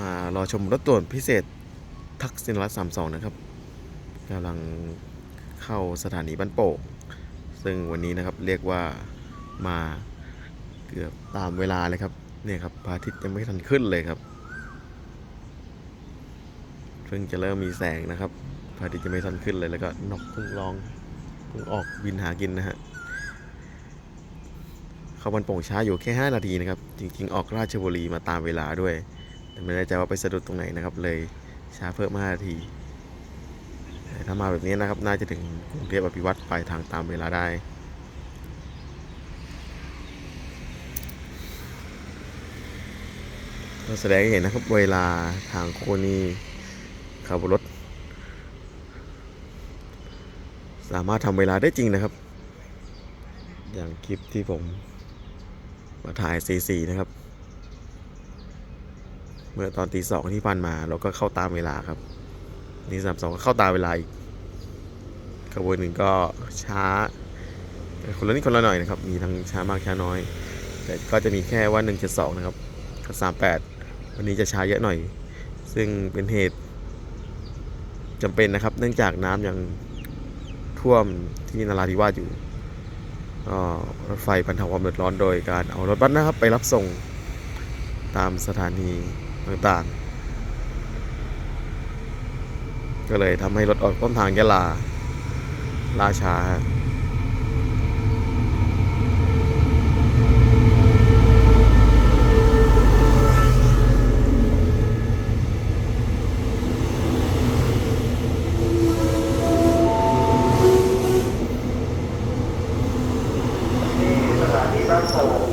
มารอชมรถด่วนพิเศษทักษิณรัตน์32นะครับกำลังเข้าสถานีบ้านโป่งซึ่งวันนี้นะครับเรียกว่ามาเกือบตามเวลาเลยครับเนี่ยครับพระอาทิตย์ยังไม่ทันขึ้นเลยครับเพิ่งจะเริ่มมีแสงนะครับพระอาทิตย์ยังไม่ทันขึ้นเลยแล้วก็นกเพิ่งร้องเพิ่งออกบินหากินนะฮะเข้าบ้านโป่งช้าอยู่แค่ 5 นาทีนะครับจริงๆ ออกราชบุรีมาตามเวลาด้วย แต่ไม่แน่ใจว่าไปสะดุดตรงไหนนะครับ เลยช้าเพิ่ม5นาทีถ้ามาแบบนี้นะครับ น่าจะถึงกรุงเทพอภิวัตรปลายทางตามเวลาได้ก็แสดงให้เห็นนะครับ เวลาทางโคนีขับรถ สามารถทำเวลาได้จริงนะครับ อย่างคลิปที่ผมมาถ่าย C4 นะครับ เมื่อตอนตีสองที่ผ่านมาเราก็เข้าตามเวลาครับนี่สามสองก็เข้าตามเวลาอีกขบวนหนึ่งก็ช้า คนละนิดคนละหน่อยนะครับ มีทั้งช้ามากช้าน้อย แต่ก็จะมีแค่ว่า172นะครับกับ38วันนี้จะช้าเยอะหน่อย ซึ่งเป็นเหตุจำเป็นนะครับ เนื่องจากน้ำยังท่วมที่นราธิวาสอยู่รถไฟบรรเทาความเดือดร้อนโดยการเอารถบัสนะครับ ไปรับส่งตามสถานี ต่างๆ ก็เลยทำให้รถออกต้นทางยะลาล่าช้า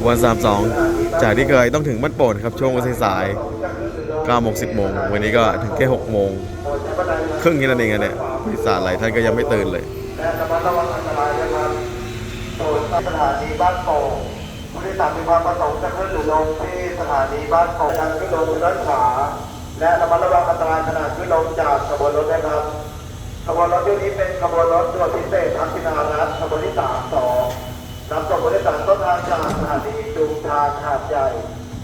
วันสามสองจากที่เคยต้องถึงบ้านโป่นครับช่วงวันสายๆ 9โมง10โมงวันนี้ก็ถึงแค่6โมงครึ่งนี้นั่นเองอะเนี่ยผู้โดยสารหลายท่านก็ยังไม่ตื่นเลยและรวังอันตรายนะครับโปรดสถานีบ้านโป่งผู้โดยสารมีความประสงค์จะขึ้นหรือลงที่สถานีบ้านโป่งการขึ้นลงด้านขวาและระมัดระวังอันตรายขณะขึ้นลงจากขบวนรถนะครับขบวนรถเที่ยวนี้เป็นขบวนรถด่วนพิเศษทักษิณารัตน์ขบวนที่สามสองนำส่งผู้โดยสารต้นทางจากสถานีจุงทางหาดใหญ่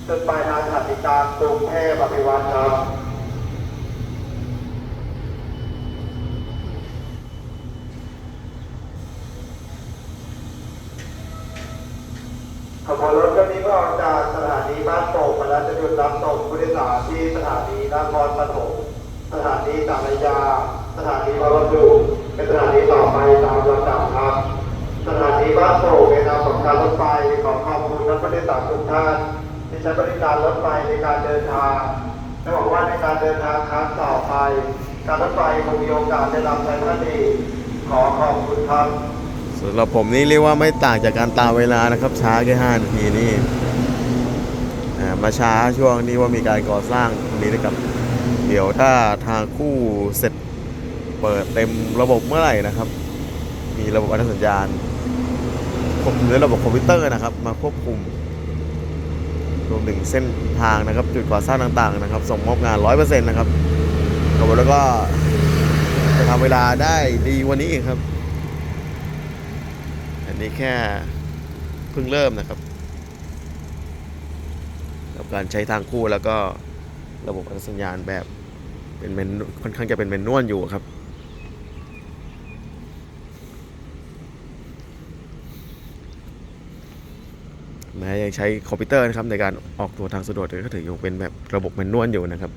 จนปลายทางสถานีกลางกรุงเทพอภิวัตรครับขบวนรถคันนี้ก็ออกจากสถานีบ้านโป่งมาแล้วจะหยุดรับส่งผู้โดยสารที่สถานีนครปฐมสถานีสารยา สถานีบางดูเป็นสถานีต่อไปตามลำดับครับ สถานีบ้านโป่งในนามของการรถไฟขอขอบคุณนักผู้โดยสารทุกท่าน ที่ใช้บริการรถไฟในการเดินทางและหวังว่าในการเดินทางครั้งต่อไป การรถไฟคงมีโอกาสได้รับใช้ท่านอีกขอขอบคุณครับสำหรับผมนี่เรียกว่าไม่ต่างจากการตามเวลานะครับ ช้าแค่5นาทีนี่มาช้าช่วงนี้ว่ามีการก่อสร้างตรงนี้นะครับ เดี๋ยวถ้าทางคู่เสร็จเปิดเต็มระบบเมื่อไหร่นะครับ มีระบบอนุสัญญาณควบคุมด้วยระบบคอมพิวเตอร์นะครับ มาควบคุม รวมถึงเส้นทางนะครับ จุดก่อสร้างต่างๆนะครับ ส่งมอบงาน 100%นะครับขบแล้วก็จะทำเวลาได้ดีวันนี้ครับ อันนี้แค่เพิ่งเริ่มนะครับกับการใช้ทางคู่แล้วก็ระบบอนุสัญญาณแบบเป็นเมนค่อนข้างจะเป็นเมนนวลอยู่ครับ แม้ยังใช้คอมพิวเตอร์นะครับในการออกตัวทางสะดวกแต่ก็ถือยังเป็นแบบระบบแมนนวลอยู่นะครับ